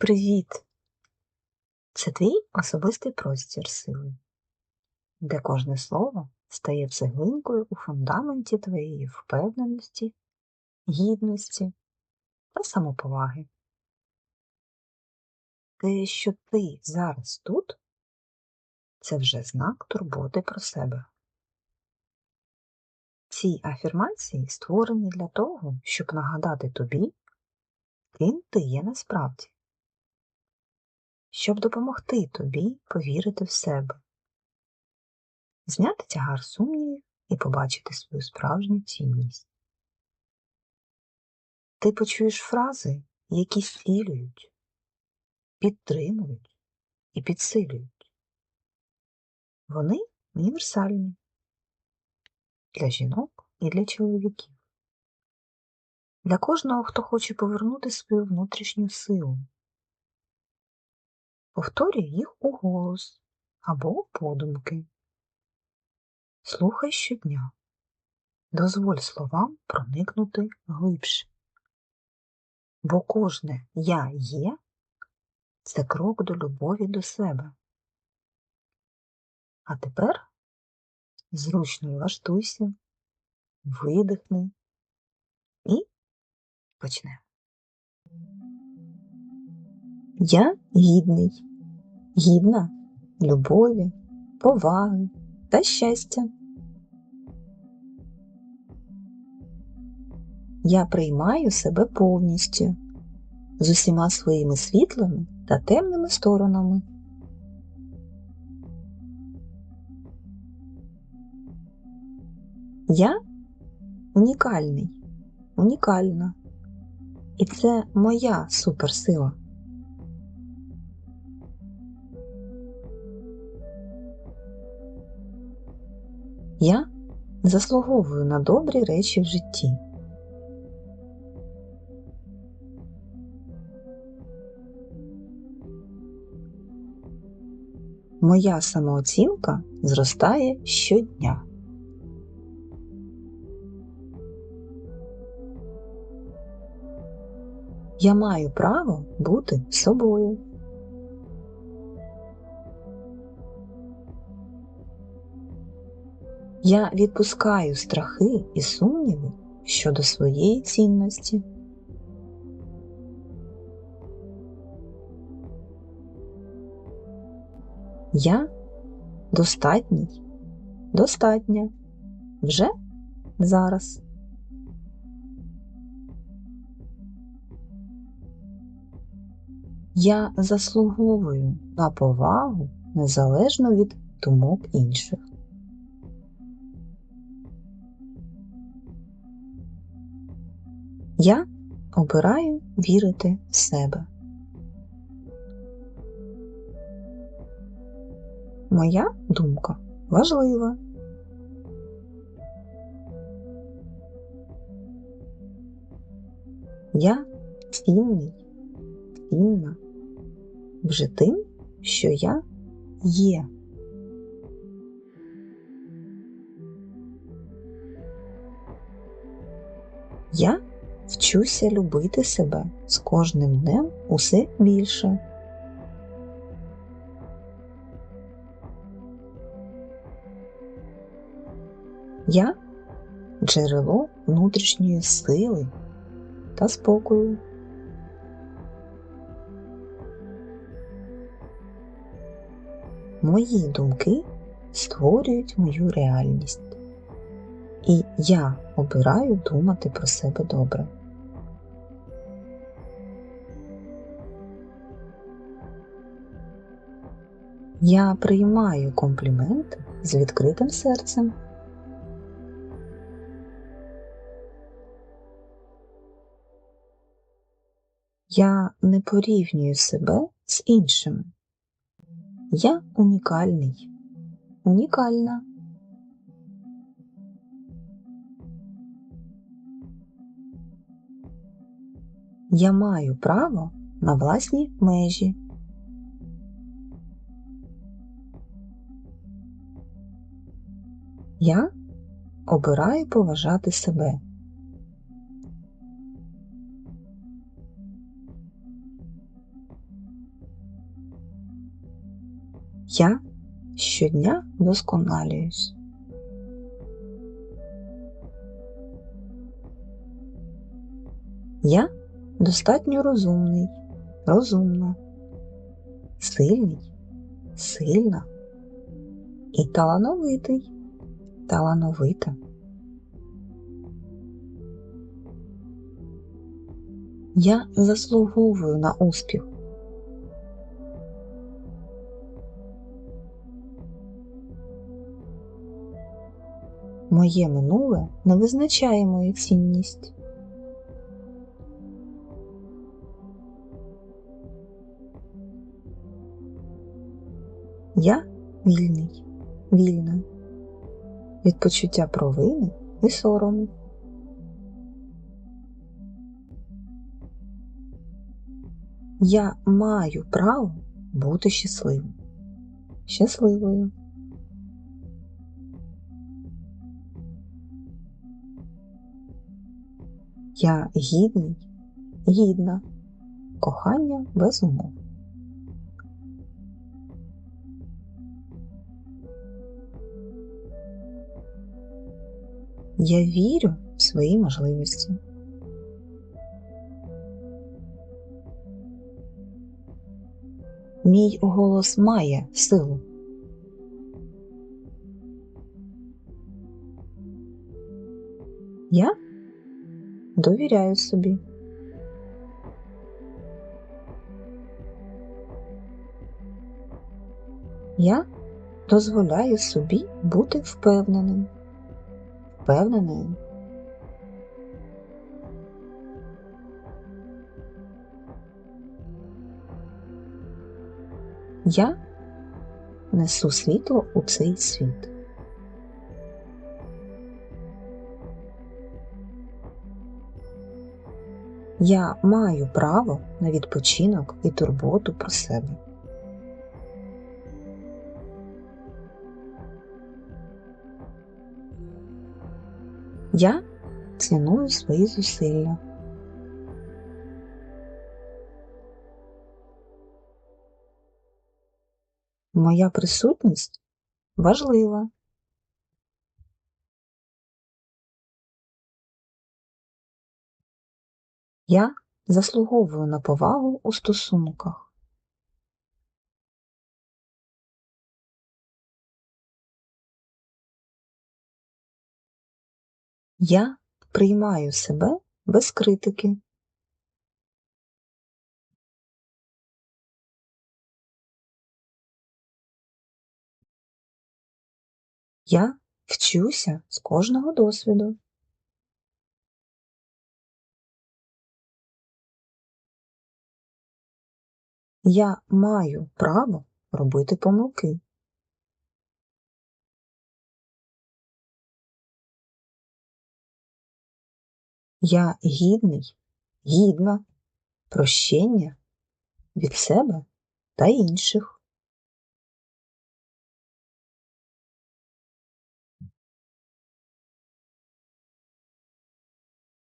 Привіт! Це твій особистий простір сили, де кожне слово стає цеглинкою у фундаменті твоєї впевненості, гідності та самоповаги. Те, що ти зараз тут, це вже знак турботи про себе. Ці афірмації створені для того, щоб нагадати тобі, ким ти є насправді щоб допомогти тобі повірити в себе, зняти тягар сумнівів і побачити свою справжню цінність. Ти почуєш фрази, які зцілюють, підтримують і підсилюють. Вони універсальні для жінок і для чоловіків, для кожного, хто хоче повернути свою внутрішню силу. Повторюй їх у голос або подумки. Слухай щодня. Дозволь словам проникнути глибше. Бо кожне я є це крок до любові до себе. А тепер зручно влаштуйся, видихни і почнемо. Я гідний гідна любові, поваги та щастя. Я приймаю себе повністю з усіма своїми світлими та темними сторонами. Я унікальний, унікальна, і це моя суперсила. Я заслуговую на добрі речі в житті. Моя самооцінка зростає щодня. Я маю право бути собою. Я відпускаю страхи і сумніви щодо своєї цінності. Я достатній, достатня вже зараз. Я заслуговую на повагу незалежно від думок інших. Я обираю вірити в себе. Моя думка важлива. Я цінний, цінна вже тим, що я є. Я Вчуся любити себе з кожним днем усе більше. Я джерело внутрішньої сили та спокою. Мої думки створюють мою реальність, і я обираю думати про себе добре. Я приймаю компліменти з відкритим серцем. Я не порівнюю себе з іншими. Я унікальний, унікальна. Я маю право на власні межі. Я обираю поважати себе. Я щодня досконалююсь. Я достатньо розумний, розумна, сильний, сильна і талановитий, талановита. Я заслуговую на успіх. Моє минуле не визначає мою цінність. Я вільний, вільна від почуття провини і сорому. Я маю право бути щасливим, щасливою. Я гідний, гідна, кохання без умов. Я вірю в свої можливості. Мій голос має силу. Я довіряю собі. Я дозволяю собі бути впевненим, впевненою. Я несу світло у цей світ. Я маю право на відпочинок і турботу про себе. Я ціную свої зусилля. Моя присутність важлива. Я заслуговую на повагу у стосунках. Я приймаю себе без критики. Я вчуся з кожного досвіду. Я маю право робити помилки. Я гідний, гідна прощення від себе та інших.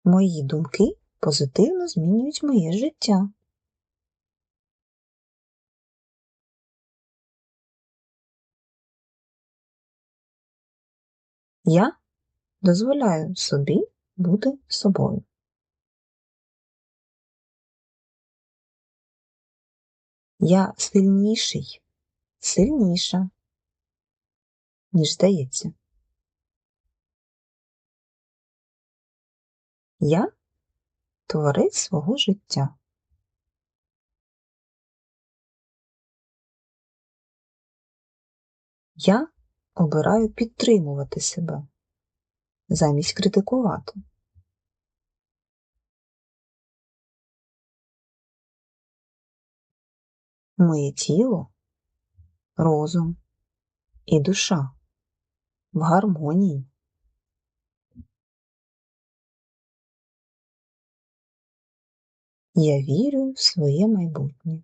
Мої думки позитивно змінюють моє життя. Я дозволяю собі бути собою. Я сильніший, сильніша, ніж здається. Я творець свого життя. Я обираю підтримувати себе замість критикувати. Моє тіло, розум і душа в гармонії. Я вірю в своє майбутнє.